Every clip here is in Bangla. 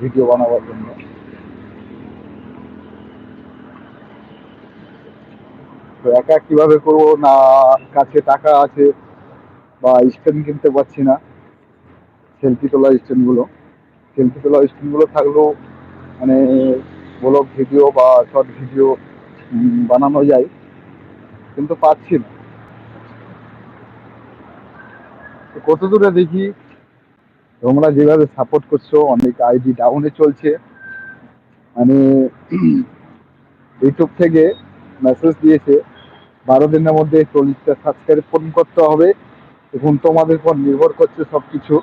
ভিডিও বানাবার জন্য। তো একা কীভাবে করব, না কাছে টাকা আছে বা স্ট্যান্ড কিনতে পারছি না সেলফি তোলা স্ট্যান্ডগুলো। সেলফি তোলা স্ট্যান্ডগুলো থাকলেও মানে ব্লগ ভিডিও বা শর্ট ভিডিও বানানো যায়, কিন্তু পাচ্ছি না। কত দূরে দেখি তোমরা যেভাবে সাপোর্ট করছ, অনেক আইডি ডাউনে চলছে। মানে ইউটিউব থেকে মেসেজ দিয়েছে, বারো দিনের মধ্যে চল্লিশটা সাবস্ক্রাইব পূরণ করতে হবে। এখন তোমাদের উপর নির্ভর করছে সব কিছু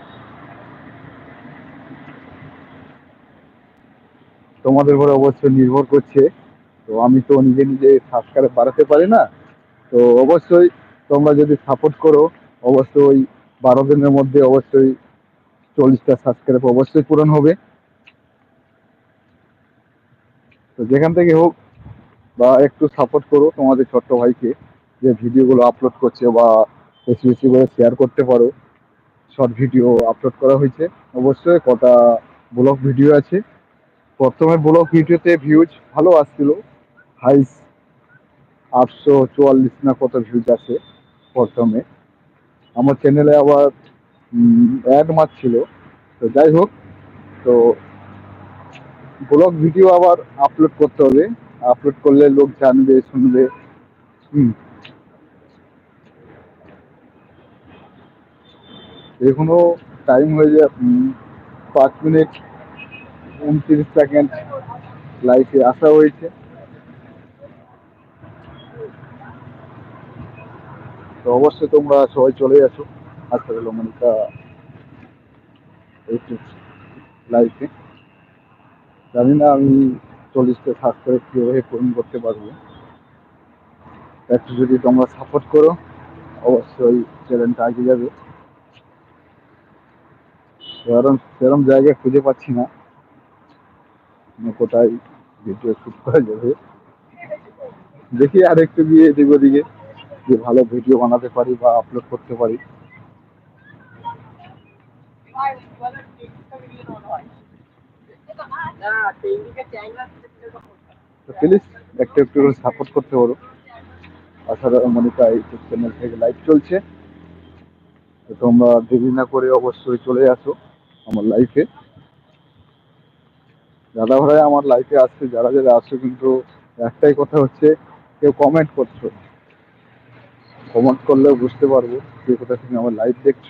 তোমাদের উপরে অবশ্যই নির্ভর করছে। তো আমি তো নিজে নিজে সাবস্ক্রাইব বাড়াতে পারি না। তো অবশ্যই তোমরা যদি সাপোর্ট করো, অবশ্যই বারো দিনের মধ্যে অবশ্যই চল্লিশটা সাবস্ক্রাইব অবশ্যই পূরণ হবে। তো যেখান থেকে হোক বা একটু সাপোর্ট করো তোমাদের ছোট্ট ভাইকে, যে ভিডিওগুলো আপলোড করছে বা বেশি বেশি করে শেয়ার করতে পারো। শর্ট ভিডিও আপলোড করা হয়েছে। অবশ্যই কটা ব্লগ ভিডিও আছে। প্রথমে ব্লগ ভিডিওতে ভিউজ ভালো আসছিল। হাইস আটশো চুয়াল্লিশ না কত ভিউজ আছে প্রথমে। আমার চ্যানেলে আবার অ্যাড মারছিল তো যাই হোক, তো ব্লগ ভিডিও আবার আপলোড করতে হবে। আপলোড করলে লোক জানবে, শুনবে। এখনও টাইম হয়ে যায় পাঁচ মিনিট উনত্রিশ সেকেন্ড লাইফে আসা হয়েছে। তো অবশ্যই তোমরা সবাই চলে আসো মনিকা ইউটিউব লাইফে জানি না আমি চল্লিশটা সাবস্ক্রাইব কীভাবে পূরণ করতে পারব। একটু যদি তোমরা সাপোর্ট করো, অবশ্যই চ্যানেলটা এগিয়ে যাবে। সেরকম সেরকম জায়গায় খুঁজে পাচ্ছি না। কোথায় ভিডিও শ্যুট করা যাবে। দেখি আর একটু গিয়ে এদিক ওদিকে, যে ভালো ভিডিও বানাতে পারি বা আপলোড করতে পারি। প্লিজ, একটু একটু সাপোর্ট করতে পারো তাছাড়া মনিকা ইউটিউব চ্যানেল থেকে লাইভ চলছে। তো তোমরা দেরি না করে অবশ্যই চলে আসো আমার লাইফে দাদা ভাই আমার লাইফে আসছে, যারা যারা আসছে কিন্তু একটাই কথা হচ্ছে, কেউ কমেন্ট করছ। কমেন্ট করলেও বুঝতে পারব যে কোথা থেকে আমার লাইভ দেখছ।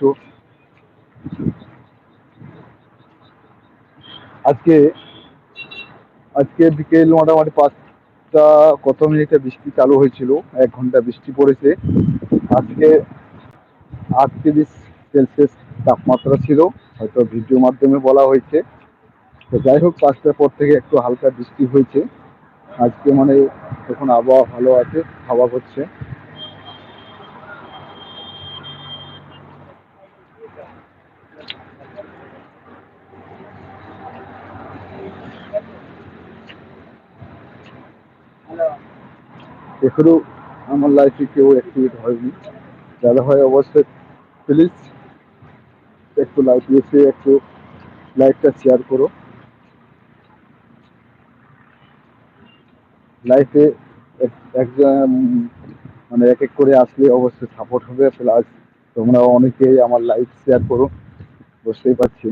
আজকে আজকে বিকেল মোটামুটি পাঁচটা কত মিনিটে বৃষ্টি চালু হয়েছিল? এক ঘণ্টা বৃষ্টি পড়েছে। আজকে আটত্রিশ সেলসিয়াস তাপমাত্রা ছিল, হয়তো ভিডিও মাধ্যমে বলা হয়েছে। তো যাই হোক, পাঁচটার পর থেকে একটু হালকা বৃষ্টি হয়েছে। আজকে মানে এখন আবহাওয়া ভালো আছে, হাওয়া হচ্ছে। এখনও আমার লাইফে কেউ অ্যাক্টিভেট হয়নি। যারা হয় অবশ্যই প্লিজ একটু লাইফ এসে একটু লাইফটা শেয়ার করো। লাইফে একজন মানে এক এক করে আসলে অবশ্যই সাপোর্ট হবে। প্লাস তোমরা অনেকেই আমার লাইফ শেয়ার করো। বুঝতেই পারছি।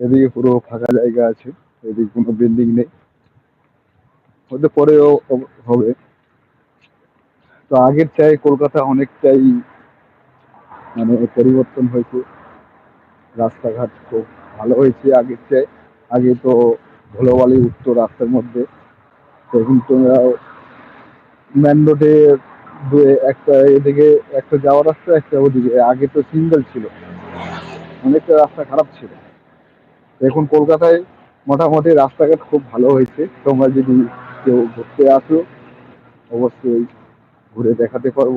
এদিকে পুরো ফাঁকা জায়গা আছে, এদিকে কোনো বিল্ডিং নেই। হতে পরেও হবে তো আগের চাই কলকাতা অনেকটাই মানে পরিবর্তন হয়েছে। রাস্তাঘাট খুব ভালো হয়েছে আগের চেয়ে আগে তো ধুলোবালি উঠতো রাস্তার মধ্যে। এখন তোমরা মেন রোডে একটা এদিকে একটা যাওয়ার রাস্তা, একটা ওদিকে। আগে তো সিঙ্গেল ছিল। অনেকটা রাস্তা খারাপ ছিল। এখন কলকাতায় মোটামুটি রাস্তাঘাট খুব ভালো হয়েছে। তোমরা যদি কেউ ঘুরতে আসো, অবশ্যই ঘুরে দেখাতে পারব।